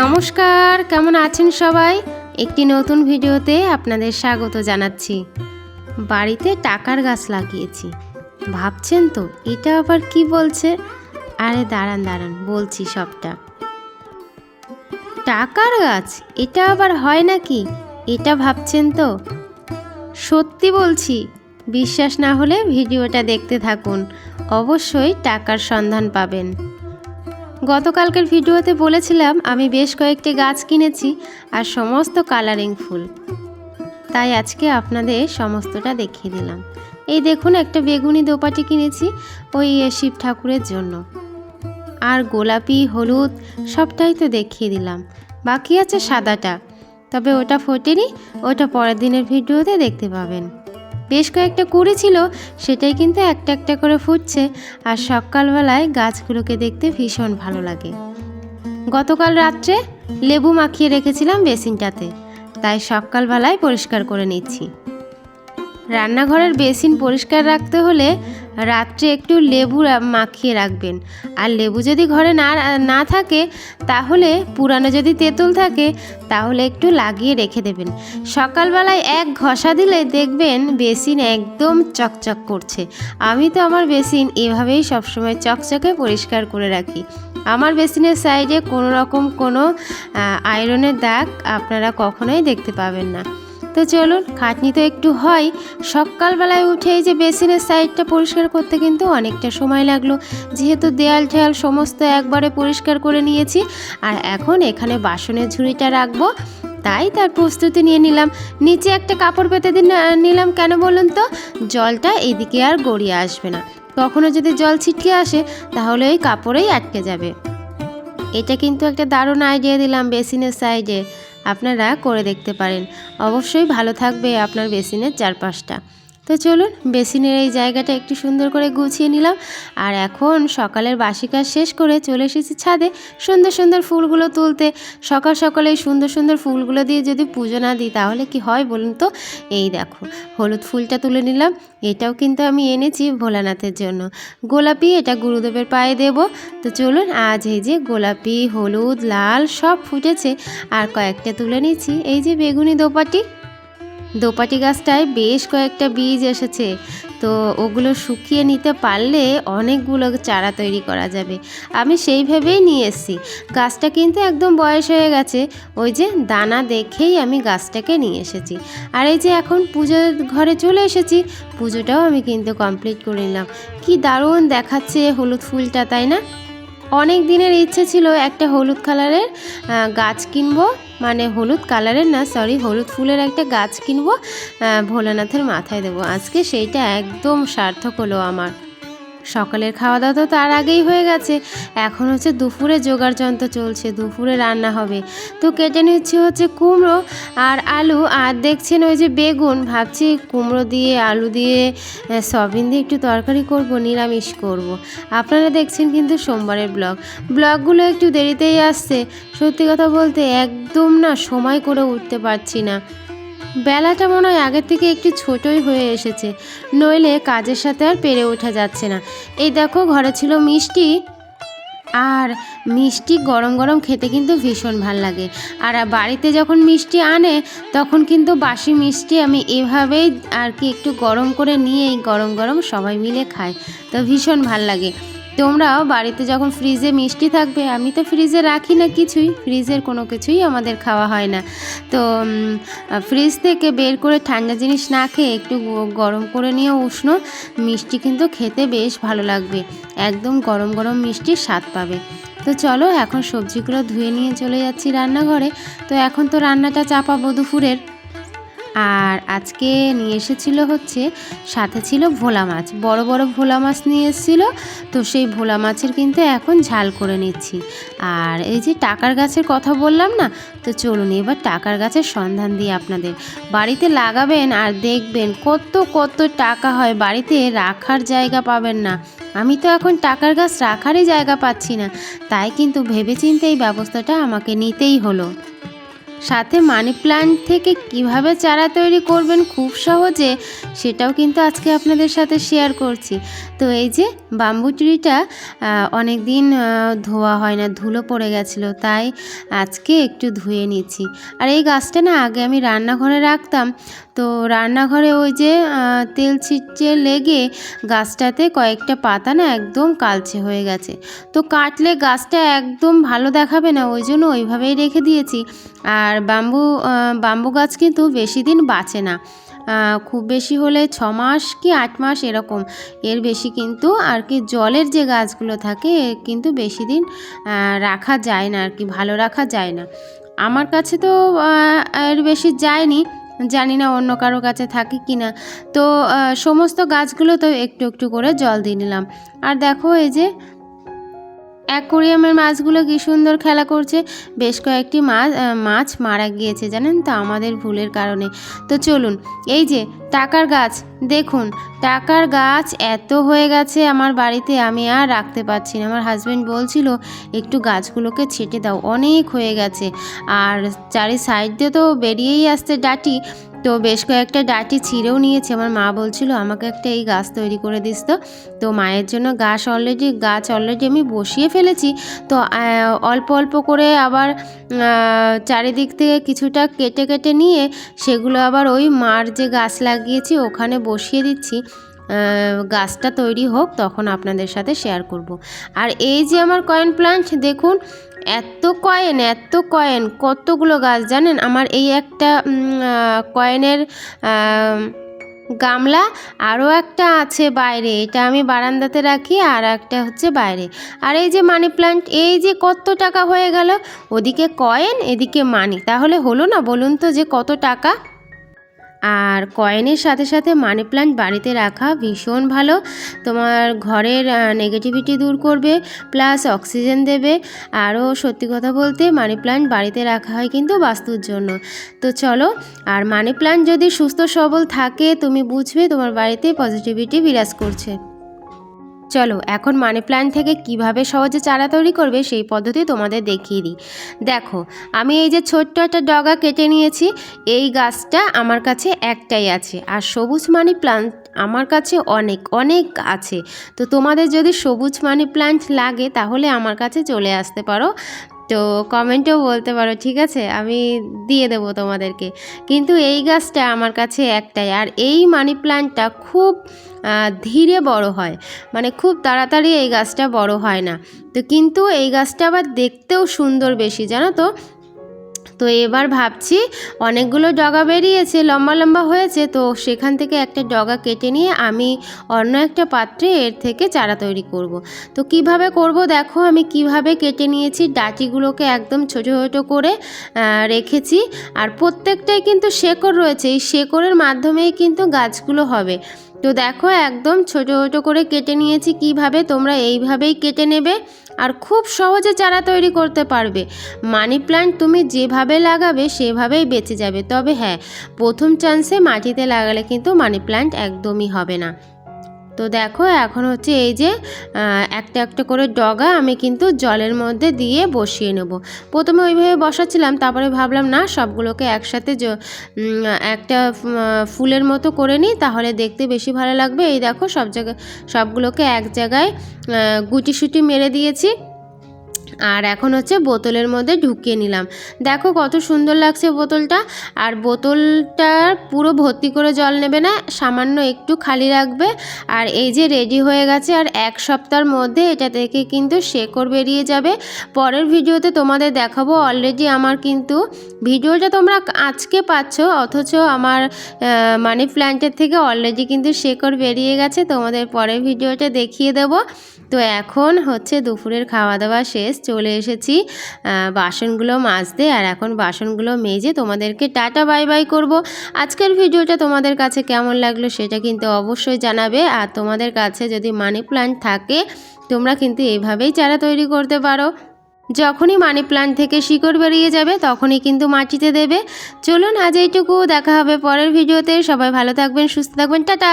নমস্কার, কেমন আছেন সবাই? একটি নতুন ভিডিওতে আপনাদের স্বাগত জানাচ্ছি। বাড়িতে টাকার গাছ লাগিয়েছি। ভাবছেন তো, এটা আবার কি বলছে? আরে দাঁড়ান দাঁড়ান, বলছি সবটা। টাকার গাছ, এটা আবার হয় নাকি? এটা ভাবছেন তো? সত্যি বলছি, বিশ্বাস না হলে ভিডিওটা দেখতে থাকুন। অবশ্যই টাকার সন্ধান পাবেন। গতকালকের ভিডিওতে বলেছিলাম, আমি বেশ কয়েকটি গাছ কিনেছি আর সমস্ত কালারিং ফুল। তাই আজকে আপনাদের সমস্তটা দেখিয়ে দিলাম। এই দেখুন, একটা বেগুনি দোপাটি কিনেছি ওই শিব ঠাকুরের জন্য। আর গোলাপি, হলুদ, সবটাই তো দেখিয়ে দিলাম। বাকি আছে সাদাটা। তবে ওটা ফোটেনি, ওটা পরের দিনের ভিডিওতে দেখতে পাবেন। বেশ কয়েকটা কুড়ি ছিল, সেটাই কিন্তু একটা একটা করে ফুটছে আর সকালবেলায় গাছগুলোকে দেখতে ভীষণ ভালো লাগে। গতকাল রাত্রে লেবু মাখিয়ে রেখেছিলাম বেসিনটাতে, তাই সকালবেলায় পরিষ্কার করে নিচ্ছি। রান্নাঘরের বেসিন পরিষ্কার রাখতে হলে রাত্রে একটু লেবু মাখিয়ে রাখবেন। আর লেবু যদি ঘরে না না থাকে, তাহলে পুরানো যদি তেঁতুল থাকে, তাহলে একটু লাগিয়ে রেখে দেবেন। সকালবেলায় এক ঘষা দিলে দেখবেন বেসিন একদম চকচক করছে। আমি তো আমার বেসিন এভাবেই সবসময় চকচকে পরিষ্কার করে রাখি। আমার বেসিনের সাইডে কোনো রকম কোনো আয়রনের দাগ আপনারা কখনোই দেখতে পাবেন না। তো চলুন, খাটনি তো একটু হয়। সকালবেলায় উঠে এই যে বেসিনের সাইডটা পরিষ্কার করতে কিন্তু অনেকটা সময় লাগল। যেহেতু দেয়াল ঠেয়াল সমস্ত একবারে পরিষ্কার করে নিয়েছি, আর এখন এখানে বাসনের ঝুড়িটা রাখব। তাই তার প্রস্তুতি নিয়ে নিলাম। নিচে একটা কাপড় পেতে দিন নিলাম কেন বলুন তো? জলটা এদিকে আর গড়িয়ে আসবে না। কখনো যদি জল ছিটকে আসে, তাহলে ওই কাপড়েই আটকে যাবে। এটা কিন্তু একটা দারুণ আইডিয়া দিলাম বেসিনের সাইডে। আপনারা করে দেখতে পারেন। অবশ্যই ভালো থাকবে আপনার বেসিনের চারপাশটা। তো চলুন বেসিনের এই জায়গাটা একটু সুন্দর করে গুছিয়ে নিলাম। আর এখন সকালের বাসি কাজ শেষ করে চলে এসেছি ছাদে সুন্দর সুন্দর ফুলগুলো তুলতে। সকাল সকালে এই সুন্দর সুন্দর ফুলগুলো দিয়ে যদি পুজো না দিই তাহলে কি হয় বলুন তো? এই দেখো, হলুদ ফুলটা তুলে নিলাম। এটাও কিন্তু আমি এনেছি ভোলানাথের জন্য। গোলাপি এটা গুরুদেবের পায়ে দেব। তো চলুন আজ এই যে গোলাপি, হলুদ, লাল সব ফুটেছে। আর কয়েকটা তুলে নিচ্ছি। এই যে বেগুনি দোপাটি দোপাটি গাছটায় বেশ কয়েকটা বীজ এসেছে। তো ওগুলো শুকিয়ে নিতে পারলে অনেকগুলো চারা তৈরি করা যাবে। আমি সেই ভেবেই নিয়ে এসেছি। গাছটা কিন্তু একদম বয়স হয়ে গেছে। ওই যে দানা দেখেই আমি গাছটাকে নিয়ে এসেছি। আর এই যে এখন পুজোর ঘরে চলে এসেছি, পুজোটাও আমি কিন্তু কমপ্লিট করে নিলাম। কি দারুণ দেখাচ্ছে হলুদ ফুলটা, তাই না? অনেক দিনের ইচ্ছে ছিল একটা হলুদ কালারের গাছ কিনবো। মানে হলুদ কালারের না সরি হলুদ ফুলের একটা গাছ কিনবো। ভোলানাথের মাথায় দেবো। আজকে সেইটা একদম সার্থক হলো আমার। সকালের খাওয়া দাওয়া তো তার আগেই হয়ে গেছে। এখন হচ্ছে দুপুরে জোগাড় যন্ত্র চলছে দুপুরে রান্না হবে। তো কেটে নিচ্ছি হচ্ছে কুমড়ো আর আলু আর দেখছেন ওই যে বেগুন। ভাবছি কুমড়ো দিয়ে আলু দিয়ে আহ, সয়াবিন দিয়ে একটু তরকারি করব নিরামিষ করব। আপনারা দেখছেন কিন্তু সোমবারের ব্লগ। ব্লগগুলো একটু দেরিতেই আসছে। সত্যি কথা বলতে একদম না সময় করে উঠতে পারছি না। বেলাটা মনে হয় আগের থেকে একটু ছোটই হয়ে এসেছে। নইলে কাজের সাথে আর পেরে ওঠা যাচ্ছে না। এই দেখো ঘরে ছিল মিষ্টি। আর মিষ্টি গরম গরম খেতে কিন্তু ভীষণ ভালো লাগে। আর বাড়িতে যখন মিষ্টি আনে, তখন কিন্তু বাসি মিষ্টি আমি এভাবেই আর কি একটু গরম করে নিয়েই গরম গরম সবাই মিলে খাই। তো ভীষণ ভালো লাগে। তোমরাও বাড়িতে যখন ফ্রিজে মিষ্টি থাকবে, আমি তো ফ্রিজে রাখি না কিছুই। ফ্রিজের কোনো কিছুই আমাদের খাওয়া হয় না। তো ফ্রিজ থেকে বের করে ঠান্ডা জিনিস না খেয়ে একটু গরম করে নিয়ে উষ্ণ। মিষ্টি কিন্তু খেতে বেশ ভালো লাগবে। একদম গরম গরম মিষ্টির স্বাদ পাবে। তো চলো, এখন সবজিগুলো ধুয়ে নিয়ে চলে যাচ্ছি রান্নাঘরে। তো এখন তো রান্নাটা চাপাবো দুপুরের। আর আজকে নিয়ে এসেছিল হচ্ছে, সাথে ছিল ভোলা মাছ। বড় বড় ভোলা মাছ নিয়ে এসেছিল, তো সেই ভোলা মাছের কিন্তু এখন ঝাল করে নিচ্ছি। আর এই যে টাকার গাছের কথা বললাম না, তো চলুন এবার টাকার গাছের সন্ধান দিই আপনাদের। বাড়িতে লাগাবেন আর দেখবেন কত কত টাকা হয়। বাড়িতে রাখার জায়গা পাবেন না। আমি তো এখন টাকার গাছ রাখারই জায়গা পাচ্ছি না। তাই কিন্তু ভেবেচিন্তে এই ব্যবস্থাটা আমাকে নিতেই হলো। সাথে মানি প্ল্যান্ট থেকে কীভাবে চারা তৈরি করবেন খুব সহজে সেটাও কিন্তু আজকে আপনাদের সাথে শেয়ার করছি। তো এই যে বাম্বু ট্রিটা অনেক দিন ধোয়া হয় না, ধুলো পড়ে গেছিল, তাই আজকে একটু ধুয়ে নিচ্ছি। আর এই গাছটা না আগে আমি রান্নাঘরে রাখতাম তো রান্নাঘরে ওই যে তেল ছিটছে লেগে গাছটাতে কয়েকটা পাতা না একদম কালচে হয়ে গেছে। তো কাটলে গাছটা একদম ভালো দেখাবে না, ওই জন্য ওইভাবেই রেখে দিয়েছি। আর বাম্বু বাম্বু গাছ কিন্তু বেশি দিন বাঁচে না। খুব বেশি হলে ছ মাস কি আট মাস এরকম। এর বেশি কিন্তু আর কি জলের যে গাছগুলো থাকে কিন্তু বেশি দিন রাখা যায় না আর কি, ভালো রাখা যায় না। আমার কাছে তো এর বেশি যায়নি। জানি না অন্য কারও কাছে থাকে কি না। তো সমস্ত গাছগুলো তো একটু একটু করে জল দিয়ে নিলাম। আর দেখো এই যে অ্যাকোরিয়ামের মাছগুলো কি সুন্দর খেলা করছে। বেশ কয়েকটি মাছ মাছ মারা গিয়েছে জানেন তো আমাদের ভুলের কারণে। তো চলুন, এই যে টাকার গাছ, দেখুন, টাকার গাছ এত হয়ে গেছে আমার বাড়িতে, আমি আর রাখতে পারছি না। আমার হাজব্যান্ড বলছিল, একটু গাছগুলোকে ছেটে দাও। অনেক হয়ে গেছে। আর চারি সাইড দিয়ে তো বেরিয়েই আসছে ডাটি। তো বেশ কয়েকটা ডাটি ছিঁড়েও নিয়েছে। আমার মা বলছিল, আমাকে একটা এই গাছ তৈরি করে দিস তো। তো মায়ের জন্য গাছ অলরেডি গাছ অলরেডি আমি বসিয়ে ফেলেছি। তো অল্প অল্প করে আবার চারিদিক থেকে কিছুটা কেটে কেটে নিয়ে সেগুলো আবার ওই মার যে গাছ লাগিয়েছি ওখানে বসিয়ে দিচ্ছি। গাছটা তৈরি হোক, তখন আপনাদের সাথে শেয়ার করব। আর এই যে আমার কয়েন প্লান্ট দেখুন, এত কয়েন এত কয়েন কতগুলো গাছ জানেন? আমার এই একটা কয়েনের গামলা, আরও একটা আছে বাইরে। এটা আমি বারান্দাতে রাখি, আর একটা হচ্ছে বাইরে। আর এই যে মানি প্লান্ট এই যে কত টাকা হয়ে গেল? ওদিকে কয়েন এদিকে মানি তাহলে হলো না? বলুন তো যে কত টাকা? আর কয়েনের সাথে সাথে মানি প্ল্যান্ট বাড়িতে রাখা ভীষণ ভালো। তোমার ঘরের নেগেটিভিটি দূর করবে প্লাস অক্সিজেন দেবে। আরও সত্যি কথা বলতে মানি প্ল্যান্ট বাড়িতে রাখা হয় কিন্তু বাস্তুর জন্য। তো চলো, আর মানি প্ল্যান্ট যদি সুস্থ সবল থাকে, তুমি বুঝবে তোমার বাড়িতে পজিটিভিটি বিরাজ করছে। চলো, এখন মানি প্ল্যান্ট থেকে কীভাবে সহজে চারা তৈরি করবে সেই পদ্ধতি তোমাদের দেখিয়ে দিই। দেখো, আমি এই যে ছোট্ট একটা ডগা কেটে নিয়েছি, এই গাছটা আমার কাছে একটাই আছে। আর সবুজ মানি প্ল্যান্ট আমার কাছে অনেক অনেক আছে। তো তোমাদের যদি সবুজ মানি প্ল্যান্ট লাগে, তাহলে আমার কাছে চলে আসতে পারো। তো কমেন্টেও বলতে পারো, ঠিক আছে? আমি দিয়ে দেবো তোমাদেরকে। কিন্তু এই গাছটা আমার কাছে একটাই, আর এই মানি প্লান্টটা খুব ধীরে বড় হয়। মানে খুব তাড়াতাড়ি এই গাছটা বড় হয় না। তো কিন্তু এই গাছটা আবার দেখতেও সুন্দর বেশি, জানো তো? তো এবার ভাবছি অনেকগুলো ডগা বেরিয়েছে, লম্বা লম্বা হয়েছে, তো সেখান থেকে একটা ডগা কেটে নিয়ে আমি অন্য একটা পাত্রে এর থেকে চারা তৈরি করব। তো কীভাবে করব দেখো, আমি কীভাবে কেটে নিয়েছি, ডাটিগুলোকে একদম ছোটো ছোটো করে রেখেছি, আর প্রত্যেকটাই কিন্তু শেকড় রয়েছে, এই শেকড়ের মাধ্যমেই কিন্তু গাছগুলো হবে তো দেখো, একদম ছোট ছোটো করে কেটে নিয়েছি। কীভাবে তোমরা এইভাবেই কেটে নেবে আর খুব সহজে চারা তৈরি করতে পারবে। মানি প্ল্যান্ট তুমি যেভাবে লাগাবে সেভাবেই বেঁচে যাবে। তবে হ্যাঁ প্রথম চান্সে মাটিতে লাগালে কিন্তু মানি প্ল্যান্ট একদমই হবে না। তো দেখো, এখন হচ্ছে এই যে একটা একটা করে ডগা আমি কিন্তু জলের মধ্যে দিয়ে বসিয়ে নেব। প্রথমে ওইভাবে বসাচ্ছিলাম, তারপরে ভাবলাম, না, সবগুলোকে একসাথে একটা ফুলের মতো করে নিই, তাহলে দেখতে বেশি ভালো লাগবে। এই দেখো, সব জায়গায় সবগুলোকে এক জায়গায় গুটি সুটি মেরে দিয়েছি। আর এখন হচ্ছে বোতলের মধ্যে ঢুকিয়ে নিলাম। দেখো কত সুন্দর লাগছে বোতলটা। আর বোতলটা পুরো ভর্তি করে জল নেবে না, সামান্য একটু খালি রাখবে। আর এই যে রেডি হয়ে গেছে, আর এক সপ্তাহের মধ্যে এটা থেকে কিন্তু শেকড় বেরিয়ে যাবে। পরের ভিডিওতে তোমাদের দেখাবো অলরেডি আমার কিন্তু ভিডিওটা তোমরা আজকে পাচ্ছ, অথচ আমার মানি প্ল্যান্টের থেকে অলরেডি কিন্তু শেকড় বেরিয়ে গেছে। তোমাদের পরের ভিডিওটা দেখিয়ে দেবো। তো এখন হচ্ছে দুপুরের খাওয়া দাওয়া শেষ। চলে এসেছি বাসনগুলো মাজতে আর এখন বাসনগুলো মেজে তোমাদেরকে টাটা, বাই বাই করব। আজকের ভিডিওটা তোমাদের কাছে কেমন লাগল সেটা কিন্তু অবশ্যই জানাবে আর তোমাদের কাছে যদি মানি প্ল্যান্ট থাকে, তোমরা কিন্তু এইভাবেই চারা তৈরি করতে পারো। যখনই মানি প্ল্যান্ট থেকে শিকড় বেরিয়ে যাবে, তখনই কিন্তু মাটিতে দেবে। চলুন আজ এইটুকু, দেখা হবে পরের ভিডিওতে। সবাই ভালো থাকবেন, সুস্থ থাকবেন, টাটা!